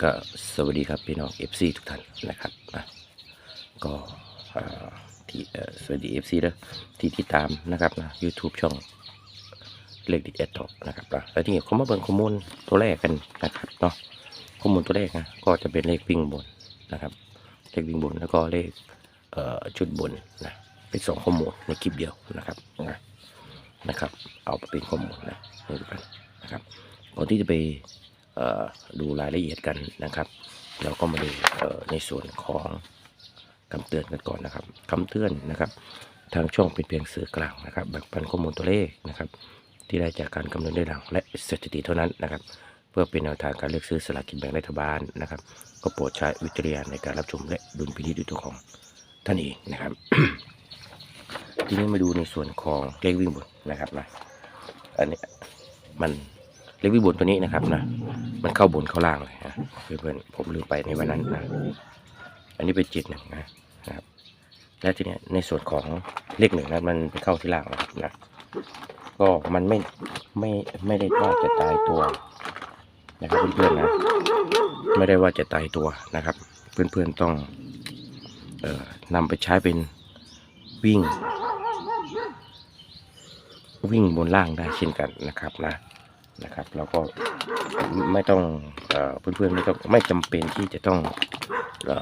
ก็สวัสดีครับพี่น้อง FC ทุกท่านนะครับอะก็ที่เอ่อสวัสดี FC เด้อที่ติดตามนะครับนะ YouTube ช่องเลขดิเอ็ดตอกนะครับนะแล้วที่เขามาเบิ่งข้อมูลตัวแรกกันนะครับเนาะข้อมูลตัวแรกนะก็จะเป็นเลขวิ่งบนนะครับเลขวิ่งบนแล้วก็เลขชุดบนนะเป็นสองข้อมูลในคลิปเดียวนะครับนะนะครับ เอาไปเป็นข้อมูลนะให้ดูกันนะครับก่อนที่จะไป ดูรายละเอียดกันนะครับ เราก็มาดูในส่วนของคำเตือนกันก่อนนะครับคำเตือนนะครับ ทางช่องเป็นเพียงสื่อกลางนะครับแบ่งปันข้อมูลตัวเลขนะครับ ที่ได้จากการคำนวณด้วยหลัง และสถิติเท่านั้นนะครับ เพื่อเป็นแนวทางการเลือกซื้อสลากกินแบ่งรัฐบาลนะครับ ก็โปรดใช้วิจารณญาณในการรับชมและดุลพินิจด้วยตัวของท่านเองนะครับ ทีนี้มาดูในส่วนของเลขวิ่งบนนะครับนะอันนี้มัน เลขวิ่งบนตัวนี้นะครับนะมันเข้าบนเข้าล่างเลยนะเพื่อนๆผมลืมไปในวันนั้นนะอันนี้เป็นจิตหนึ่งนะนะครับ และทีเนี้ยในส่วนของเลขหนึ่งนะมันไปเข้าที่ล่างนะครับนะก็มันไม่ไม่ไม่ได้ว่าจะตายตัวนะครับเพื่อนๆนะไม่ได้ว่าจะตายตัวนะครับ เพื่อนๆต้องเอ่อนำไปใช้เป็นวิ่ง วิ่งบนล่างได้เช่นกันนะครับนะ นะครับ เราก็ไม่ต้องเอเพื่อนๆไม่ต้องไม่จำเป็นที่จะต้องอ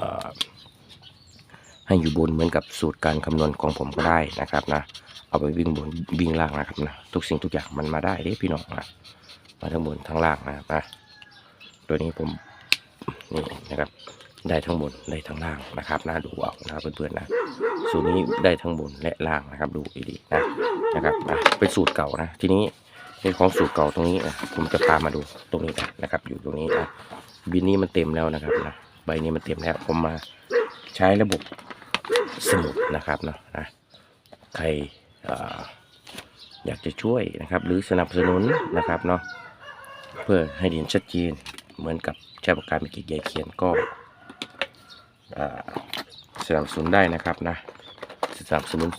ให้อยู่บนเหมือนกับสูตรการคำนวณของผมก็ได้นะครับนะเอาไปวิ่งบนวิ่งล่างนะครับนะทุกสิ่งทุกอย่างมันมาได้เด้พี่น้องนะมาทั้งบนทั้งล่างนะครับนะตัวนี้ผมนี่นะครับได้ทั้งบนได้ทั้งล่างนะครับนะดูเอานะครับเพื่อนๆนะสูตรนี้ได้ทั้งบนและล่างนะครับ ดูดีๆนะนะครับนะเป็นสูตรเก่านะทีนี้ ในของสูตรเก่าตรงนี้นะผมจะพามาดูตรงนี้นะครับ อยู่ตรงนี้นะบินนี้มันเต็มแล้วนะครับนะใบนี้มันเต็มแล้วผมมาใช้ระบบสมุดนะครับเนาะนะใครออยากจะช่วยนะครับ หรือสนับสนุนนะครับเนาะเพื่อให้เห็นชัดเจนเหมือนกับใช้ปากกาเมกิกใหญ่เขียนก็สนับสนุนได้นะครับนะสนับสนุน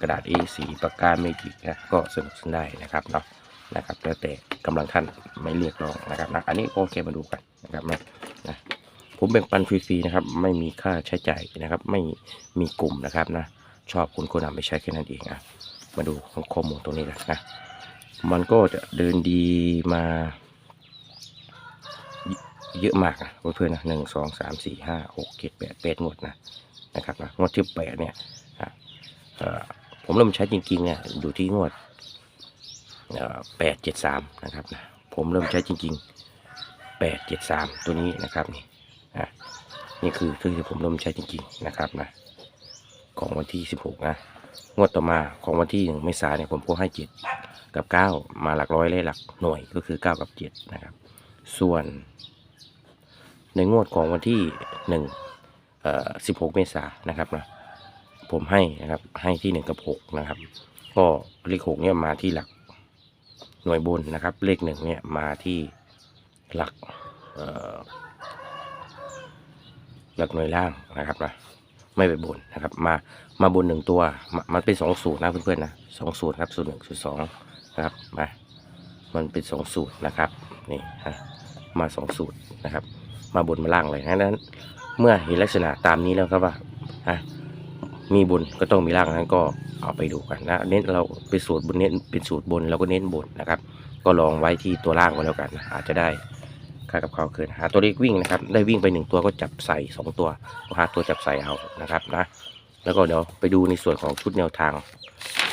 กระดาษ A4 ปากกาเมจิกนะก็สนับสนุนได้นะครับเนาะ นะครับแล้วแต่กำลังท่านไม่เรียกร้องนะครับนะอันนี้โอเคมาดูกันนะครับนะนะผมแบ่งปันฟรีๆนะครับ ไม่มีค่าใช้จ่ายนะครับ ไม่มีกลุ่มนะครับนะ ชอบคุณก็นำไปใช้แค่นั้นเองอะมาดูข้อมูลตรงนี้กันนะมันก็จะเดินดีมาเยอะมากนะเพื่อนๆนะหนึ่งสองสามสี่ห้าหกเจ็ดแปดแปดงวดนะนะครับนะงวดที่แปดเนี่ยผมเริ่มใช้จริงๆเนี่ยอยู่ที่งวด แปดเจ็ดสามนะครับนะผมเริ่มใช้จริงๆแปดเจ็ดสามตัวนี้นะครับนี่อะนี่คือที่ผมเริ่มใช้จริงๆนะครับนะของวันที่สิบหกนะงวดต่อมาของวันที่หนึ่งเมษาเนี่ยผมก็ให้เจ็ดกับเก้ามาหลักร้อยและหลักหน่วยก็คือเก้ากับเจ็ดนะครับ ส่วน ในงวดของวันที่หนึ่งเอ่อสิบหกเมษานนะครับนะผมให้นะครับให้ที่หนึ่งกับหกนะครับ ก็เลขหกเนี่ยมาที่หลัก หน่วยบนนะครับ เลขหนึ่งเนี่ยมาที่หลักเอ่อหลักหน่วยล่างนะครับนะไม่ไปบนนะครับ มามาบนหนึ่งตัวมามันเป็นสองสูตรนะเพื่อนๆนะสองสูตรครับสูตรหนึ่งสูตรสองนะครับมามันเป็นสองสูตรนะครับนี่ฮะมาสองสูตรนะครับ มาบนมาล่างเลยนั้น เมื่อเห็นลักษณะตามนี้แล้วครับว่าอะ มีบนก็ต้องมีล่างนั้นก็เอาไปดูกันนะเน้นเราเป็นสูตรบนเน้นเป็นสูตรบนเราก็เน้นบนนะครับ ก็ลองไว้ที่ตัวล่างก็แล้วกันนะอาจจะได้ค่ากับเขาวคืนหาตัวเลขวิ่งนะครับ ได้วิ่งไปหนึ่งตัวก็จับใส่สองตัวก็หาตัวจับใส่เอานะครับนะ แล้วก็เดี๋ยวไปดูในส่วนของชุดแนวทาง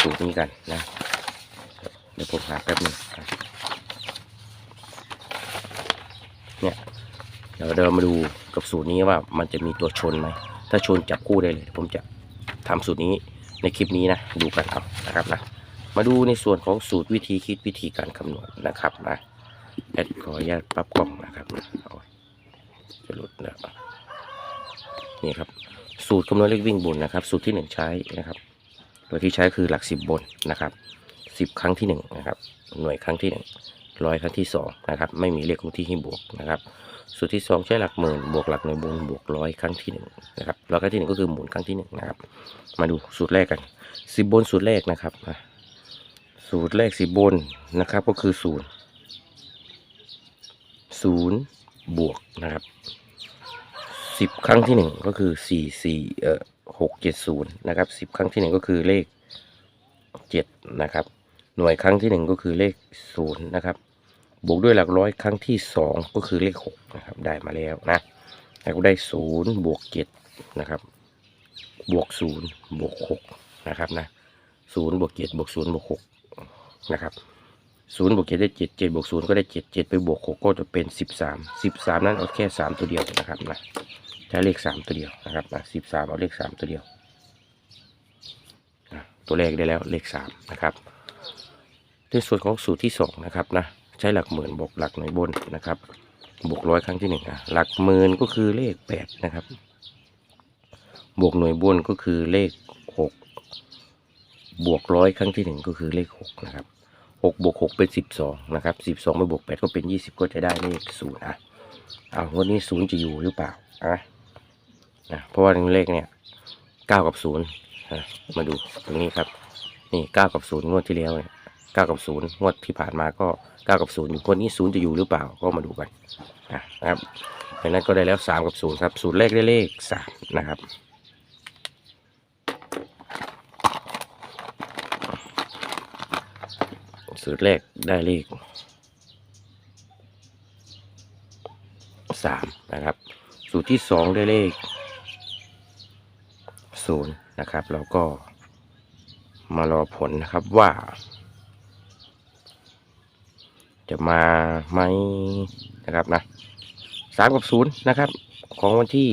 สูตรนี้กันนะเดี๋ยวผมหาแป๊บนึงเนี่ยเดี๋ยวเรามาดูกับสูตรนี้ว่ามันจะมีตัวชนไหมถ้าชนจับคู่ได้เลยผมจะ ทำสูตรนี้ในคลิปนี้นะดูกันเอานะครับนะมาดูในส่วนของสูตรวิธีคิดวิธีการคำนวณนะครับนะแอดขออนุญาตปรับกล้องนะครับนะเอาจะหลุดแล้วนี่ครับ สูตรคำนวณเลขวิ่งบนนะครับ สูตรที่หนึ่งใช้นะครับ โดยที่ใช้คือหลักสิบบนนะครับสิบครั้งที่หนึ่งนะครับหน่วยครั้งที่หนึ่ง ร้อยครั้งที่สองนะครับไม่มีเลขคงที่ให้บวกนะครับสูตรที่สองใช้หลักหมื่นบวกหลักหน่วยบนบวกร้อยครั้งที่หนึ่งนะครับร้อยครั้งที่หนึ่งก็คือหมุนครั้งที่หนึ่งนะครับมาดูสูตรแรกกันสิบบนสูตรแรกนะครับสูตรแรกสิบบนนะครับก็คือศูนย์ศูนย์บวกนะครับสิบครั้งที่หนึ่งก็คือสี่สี่เอ่อหกเจ็ดศูนย์นะครับสิบครั้งที่หนึ่งก็คือเลขเจ็ดนะครับ หน่วยครั้งที่หนึ่งก็คือเลขศูนย์นะครับ บวกด้วยหลักร้อยครั้งที่สองก็คือเลขหกนะครับได้มาแล้วนะแล้วก็ได้ศูนย์บวกเจ็ดนะครับ บวกศูนย์บวกหกนะครับนะศูนย์บวกเจ็ดบวกศูนย์บวกหกนะครับศูนย์บวกเจ็ดได้เจ็ดเจ็ดบวกศูนย์ก็ได้เจ็ดเจ็ดไปบวกหกก็จะเป็นสิบสามสิบสามนั้นเอาแค่สามตัวเดียวนะครับนะใช้เลขสามตัวเดียวนะครับนะสิบสามเอาเลขสามตัวเดียวนะตัวเลขได้แล้วเลขสามนะครับในส่วนของสูตรที่สองนะครับนะ ใช้หลักหมื่นบวกหลักหน่วยบนนะครับ บวกร้อยครั้งที่หนึ่งอะหลักหมื่นก็คือเลขแปดนะครับ บวกหน่วยบนก็คือเลขหกบวกร้อยครั้งที่หนึ่งก็คือเลขหกนะครับหกบวกหกเป็นสิบสองนะครับสิบสองไปบวกแปดก็เป็นยี่สิบก็จะได้เลขศูนย์อะเอาวันนี้ศูนย์จะอยู่หรือเปล่าอะนะเพราะว่าเลขเนี่ยเก้ากับศูนย์มาดูตรงนี้ครับ นี่เก้ากับศูนย์งวดที่แล้วเนี่ย เก้ากับศูนย์งวดที่ผ่านมาก็เก้ากับศูนย์อยู่คนนี้ศูนย์จะอยู่หรือเปล่าก็มาดูกันนะครับดังนั้นก็ได้แล้วสามกับศูนย์ครับศูนย์เลขได้เลขสามนะครับสูตรแรกได้เลขสามนะครับ สูตรที่สองได้เลขศูนย์นะครับ แล้วก็มารอผลนะครับว่า จะมาไหมนะครับนะสามกับศูนย์นะครับ ของวันที่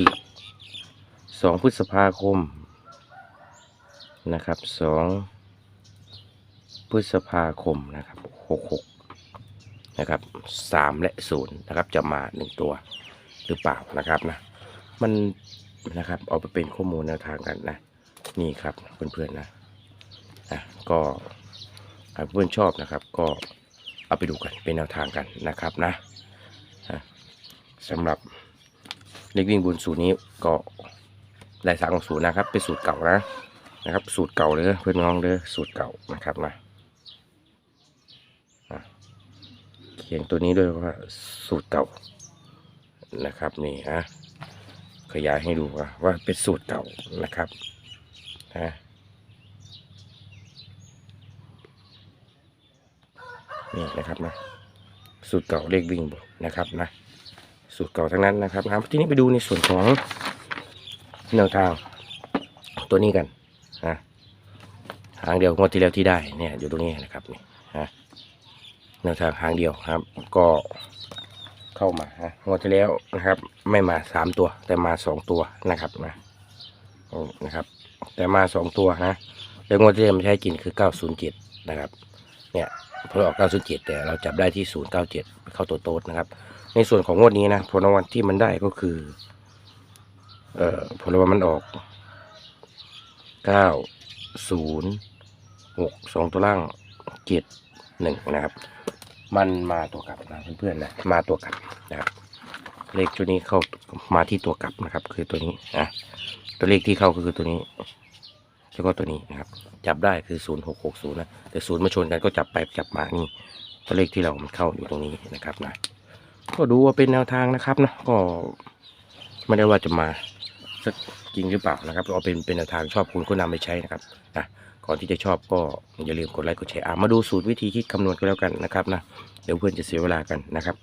สองพฤษภาคมนะครับสองพฤษภาคมนะครับหกหกนะครับสามและศูนย์นะครับจะมาหนึ่งตัวหรือเปล่านะครับนะมันนะครับเอาไปเป็นข้อมูลแนวทางกันนะ นี่ครับเพื่อนๆนะอะก็หากเพื่อนชอบนะครับก็ เอาไปดูกันเป็นแนวทางกันนะครับนะสำหรับเลขวิ่งบุญสูตรนี้ก็ได้สามของศูนย์นะครับ เป็นสูตรเก่านะนะครับ สูตรเก่าเลยเพื่อนน้องเลยสูตรเก่านะครับนะเขียนตัวนี้ด้วยว่าสูตรเก่านะครับนี่ฮะขยายให้ดูว่าว่าเป็นสูตรเก่านะครับนะ นี่นะครับนะสูตรเก่าเลขวิ่งบนนะครับนะสูตรเก่าทั้งนั้นนะครับนะทีนี้ไปดูในส่วนของแนวทางตัวนี้กันนะหางเดียวงวดที่แล้วที่ได้เนี่ยอยู่ตรงนี้นะครับนี่ฮะแนวทางหางเดียวครับ ก็เข้ามาฮะงวดที่แล้วนะครับ ไม่มาสามตัว แต่มาสองตัวนะครับนะนะครับ แต่มาสองตัวนะแล้วงวดที่แล้วไม่ใช้กินคือเก้าศูนย์เจ็ดนะครับ เนี่ย พอออกเก้าศูนย์เจ็ดแต่เราจับได้ที่ศูนย์เก้าเจ็ดเข้าตัวโต๊ดนะครับ ในส่วนของงวดนี้นะผลรางวัลที่มันได้ก็คือ เอ่อผลรางวัลมันออกเก้าศูนย์หกสองตัวล่างเจ็ดหนึ่งนะครับ มันมาตัวกลับนะเพื่อนๆนะมาตัวกลับนะครับเลขชุดนี้เข้ามาที่ตัวกลับนะครับ คือตัวนี้นะตัวเลขที่เข้าก็คือตัวนี้แล้วก็ตัวนี้นะครับ จับได้คือศูนย์หกหกศูนย์นะแต่ศูนย์มาชนกันก็จับไปจับมานี่ตัวเลขที่เรามันเข้าอยู่ตรงนี้นะครับนะก็ดูว่าเป็นแนวทางนะครับนะก็ไม่ได้ว่าจะมาสักจริงหรือเปล่านะครับเอาเป็นเป็นแนวทางชอบคุณก็นำไปใช้นะครับนะก่อนที่จะชอบก็อย่าลืมกดไลค์กดแชร์อะมาดูสูตรวิธีคิดคำนวณกันแล้วกันนะครับนะเดี๋ยวเพื่อนจะเสียเวลากันนะครับ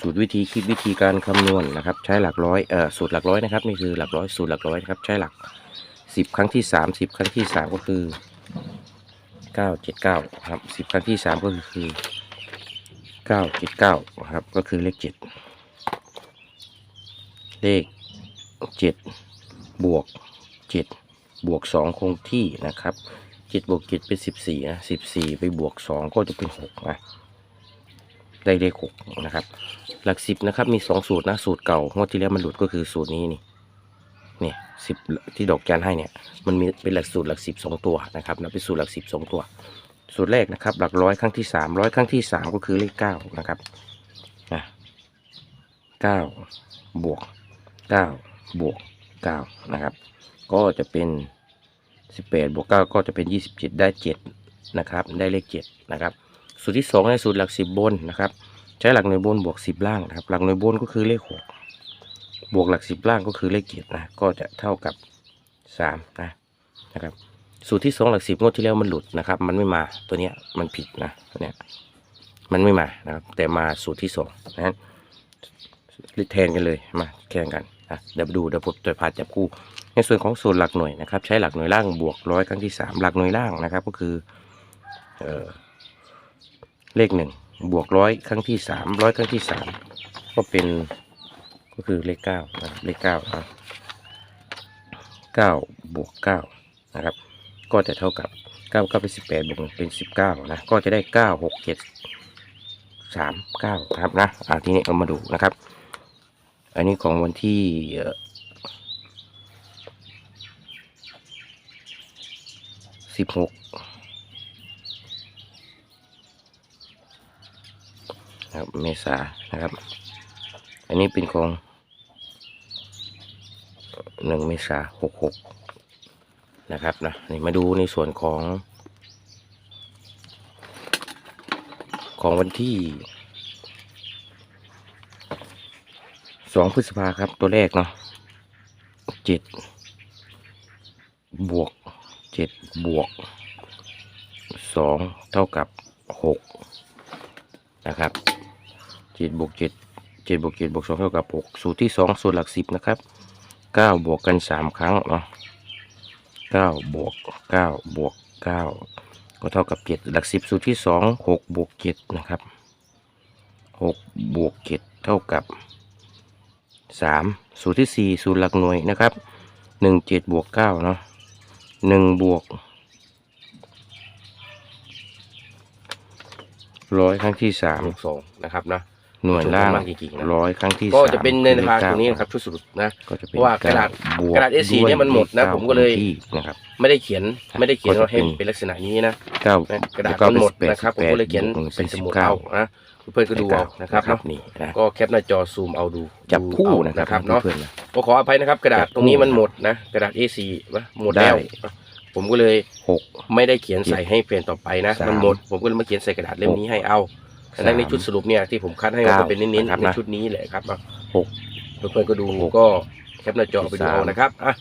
สูตรวิธีคิดวิธีการคำนวณนะครับ ใช้หลักร้อยเอ่อสูตรหลักร้อยนะครับนี่คือหลักร้อยสูตรหลักร้อยนะครับใช้หลัก สิบครั้งที่สามสิบครั้งที่สามก็คือเก้าเจ็ดเก้าครับสิบครั้งที่สามก็คือเก้าเจ็ดเก้าครับก็คือเลขเจ็ดเลขเจ็ดบวกเจ็ดบวกสองคงที่นะครับเจ็ดบวกเจ็ดเป็นสิบสี่นะสิบสี่ไปบวกสองก็จะเป็นหกนะได้เลขหกนะครับ หลักสิบนะครับมีสองสูตรนะสูตรเก่างวดที่แล้วมันหลุดก็คือสูตรนี้นี่ เนี่ยสิบที่ดอกจันให้เนี่ยมันมีเป็นหลักสูตรหลักสิบสองตัวนะครับนะเป็นสูตรหลักสิบสองตัว สูตรแรกนะครับ หลักร้อยครั้งที่สามร้อยครั้งที่สามก็คือเลขเก้านะครับนะเก้าบวกเก้าบวกเก้านะครับ ก็จะเป็นสิบแปดบวกเก้าก็จะเป็นยี่สิบเจ็ดได้เจ็ดนะครับ ได้เลขเจ็ดนะครับ สูตรที่สองในสูตรหลักสิบบนนะครับ ใช้หลักหน่วยบนบวกสิบล่างนะครับ หลักหน่วยบนก็คือเลขหก บวกหลักสิบล่างก็คือเลขเจ็ดนะ ก็จะเท่ากับสามนะนะครับ สูตรที่สองหลักสิบงวดที่แล้วมันหลุดนะครับ มันไม่มาตัวเนี้ยมันผิดนะเนี้ยมันไม่มานะครับ แต่มาสูตรที่สองนะรีแทนกันเลยมาแข่งกันนะเดี๋ยวดูเดี๋ยวผมจะพาจับคู่ ในส่วนของสูตรหลักหน่วยนะครับ ใช้หลักหน่วยล่างบวกร้อยครั้งที่สามหลักหน่วยล่างนะครับ ก็คือเออเลขหนึ่งบวกร้อยครั้งที่สามร้อยครั้งที่สามก็เป็น ก็คือเลขเก้านะเลขเก้านะเก้าบวกเก้านะครับ ก็จะเท่ากับเก้าเก้าเป็นสิบแปดบวกเป็นสิบเก้านะก็จะได้เก้าหกเจ็ดสามเก้าครับนะอ่าทีนี้เอามาดูนะครับ อันนี้ของวันที่เอ่อสิบหกนะครับเมษานะครับ อันนี้เป็นของ หนึ่งเมษาหกหกนะครับนะนี่มาดูในส่วนของ ของวันที่สองพฤษภาครับตัวแรกเนาะเจ็ดบวกเจ็ดบวกสองเท่ากับหกนะครับเจ็ดบวกเจ็ดเจ็ดบวกเจ็ดบวกสองเท่ากับหกสูตรที่สองสูตรหลักสิบนะครับ เก้าบวกกันสามครั้งเนาะเก้าบวกเก้าบวกเก้าก็เท่ากับเจ็ดหลักสิบสูตรที่สองหกบวกเจ็ดนะครับหกบวกเจ็ดเท่ากับสามสูตรที่สี่สูตรหลักหน่วยนะครับหนึ่งเจ็ดบวกเก้าเนาะหนึ่งบวกร้อยครั้งที่สามสองนะครับนะ หน่วยล่างมากจริงๆนะร้อยครั้งที่ก็สามจะเป็นในทางตรงนี้นะครับชุดสรุปนะก็จะเป็นเพราะว่ากระดาษบวกระดาษ A4 ด้วเนี่ยมันหมดนะก้าผมก็เลยที่นะครับไม่ได้เขียนไม่ได้เขียนก็จะว่าให้เป็นเป็นลักษณะนี้นะเก้านะกระดาษแล้วมันหมดเป็นนะครับผม18ก็เลยเขียนบวกหนึ่งเป็เป็นนสมุด19เอานะเพื่อนๆก็ดูเอานะครับเนาะนี่นะก็แคปหน้าจอซูมเอาดูจับคู่ดูนะเอาครับเนาะเพื่อนๆนะก็ขออภัยนะครับ กระดาษจับคู่ตรงนี้มันหมดนะกระดาษ A4 นะหมดแล้วได้ผมก็เลยหกไม่ได้เขียนใส่ให้เปลี่ยนต่อไปนะสามมันหมดผมก็เลยมาเขียนใส่กระดาษเล่มนี้ให้เอา ดังนั้นในชุดสรุปเนี่ยที่ผมคัดให้มาเก้าเป็นเน้นนะครับๆในนะชุดนี้แหละครับอะหกเพื่อนๆก็ดูหกก็แคปหน้าจอไปดูสามเอานะครับอะ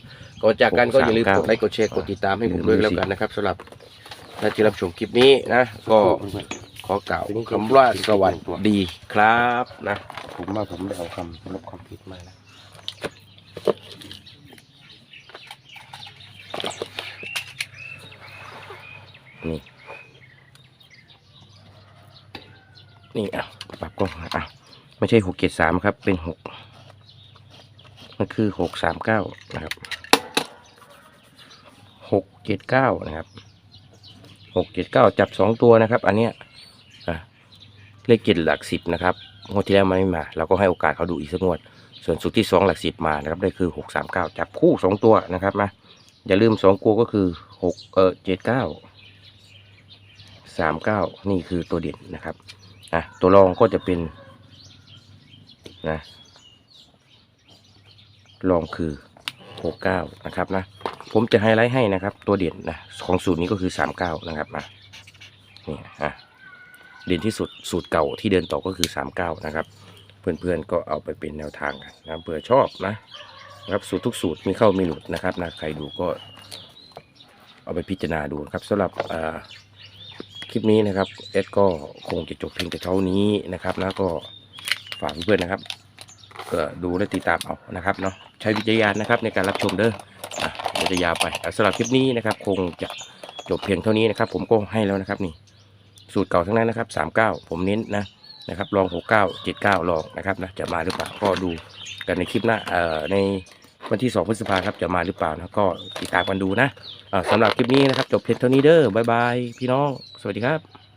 ก่อนจากกันก็อย่าลืมหกสามกดไลค์กดแชร์กดติดตามให้ผมหนึ่ด้วยงแล้วกันนะครับสำหรับท่านที่รับชมคลิปนี้นะ ก็ขอกล่าวคำว่าสวัสดีครับนะผมว่าผมได้เอาคำลบความผิดมานะนี่ นี่อะปรับกล้องอะไม่ใช่หกเจ็ดสามครับ เป็นหกมันคือหกสามเก้านะครับหกเจ็ดเก้านะครับหกเจ็ดเก้าจับสองตัวนะครับ อันเนี้ยเลขเจ็ดหลักสิบนะครับงวดที่แล้วมันไม่มา เราก็ให้โอกาสเขาดูอีกสักงวด ส่วนสุดที่สองหลักสิบมานะครับได้คือหกสามเก้าจับคู่สองตัวนะครับนะอย่าลืมสองตัวก็คือหกเออเจ็ดเก้าสามเก้านี่คือตัวเด่นนะครับ อะตัวรองก็จะเป็นนะรองคือหกเก้านะครับนะ ผมจะไฮไลท์ให้นะครับ ตัวเด่นนะของสูตรนี้ก็คือสามเก้านะครับนะนี่อะเด่นที่สุดสูตรเก่าที่เดินต่อก็คือสามเก้านะครับ เพื่อนๆก็เอาไปเป็นแนวทางกันนะเผื่อชอบนะนะครับสูตรทุกสูตรมีเข้ามีหลุดนะครับนะใครดูก็เอาไปพิจารณาดูครับสำหรับอ่า คลิปนี้นะครับเอสก็คงจะจบเพียงแต่เท่านี้นะครับนะก็ฝากเพื่อนๆนะครับก็ดูและติดตามเอานะครับเนาะใช้วิจารณญาณนะครับในการรับชมเด้ออะเดี๋ยวจะยาวไปอ่สำหรับคลิปนี้นะครับ คงจะจบเพียงเท่านี้นะครับ ผมก็ให้แล้วนะครับนี่ สูตรเก่าทั้งนั้นนะครับสามเก้าผมเน้นนะนะครับลองหกเก้าเจ็ดเก้าลองนะครับนะจะมาหรือเปล่าก็ดูกันในคลิปหน้าเอ่อใน วันที่ 2 พฤษภาครับจะมาหรือเปล่านะก็ติดตามกันดูนะสำหรับคลิปนี้นะครับ จบเพียงเท่านี้เด้อบายบายพี่น้อง สวัสดีครับ